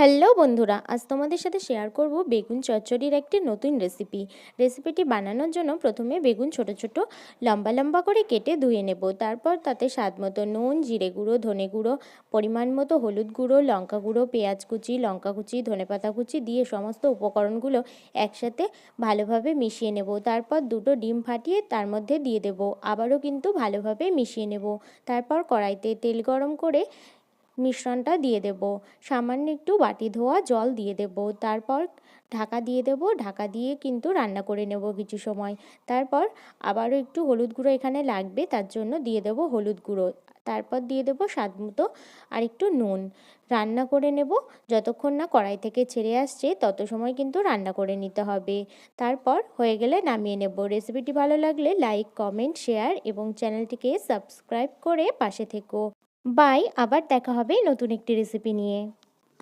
Hello বন্ধুরা, আজ তোমাদের সাথে শেয়ার করব বেগুন চচ্চড়ির একটি নতুন রেসিপি রেসিপিটি বানানোর জন্য প্রথমে বেগুন ছোট ছোট, লম্বা লম্বা করে কেটে ধুয়ে নেব। তারপর তাতে স্বাদ মতো নুন, জিরে গুঁড়ো, ধনে গুঁড়ো, পরিমাণ মতো হলুদ গুঁড়ো, লঙ্কা গুঁড়ো, পেঁয়াজ কুচি, লঙ্কা কুচি ধনেপাতা কুচি দিয়ে সমস্ত উপকরণগুলো একসাথে ভালোভাবে মিশিয়ে নেব। তারপর দুটো ডিম ফাটিয়ে তার মধ্যে দিয়ে দেব। আবারও কিন্তু ভালোভাবে মিশিয়ে নেব। তারপর কড়াইতে তেল গরম করে মিশ্রণটা দিয়ে দেব। সামান্য একটু বাটি ধোয়া জল দিয়ে দেব। তারপর ঢাকা দিয়ে দেব। ঢাকা দিয়ে কিন্তু রান্না করে নেব কিছু সময়। তারপর আবারও একটু হলুদ গুঁড়ো এখানে লাগবে, তার জন্য দিয়ে দেব হলুদ গুঁড়ো। তারপর দিয়ে দেবো স্বাদ মতো আর একটু নুন। রান্না করে নেব। যতক্ষণ না কড়াই থেকে ছেড়ে আসছে, তত সময় কিন্তু রান্না করে নিতে হবে। তারপর হয়ে গেলে নামিয়ে নেব। রেসিপিটি ভালো লাগলে লাইক, কমেন্ট, শেয়ার এবং চ্যানেলটিকে সাবস্ক্রাইব করে পাশে থেকো। বাই আবার দেখা হবে নতুন একটি রেসিপি নিয়ে।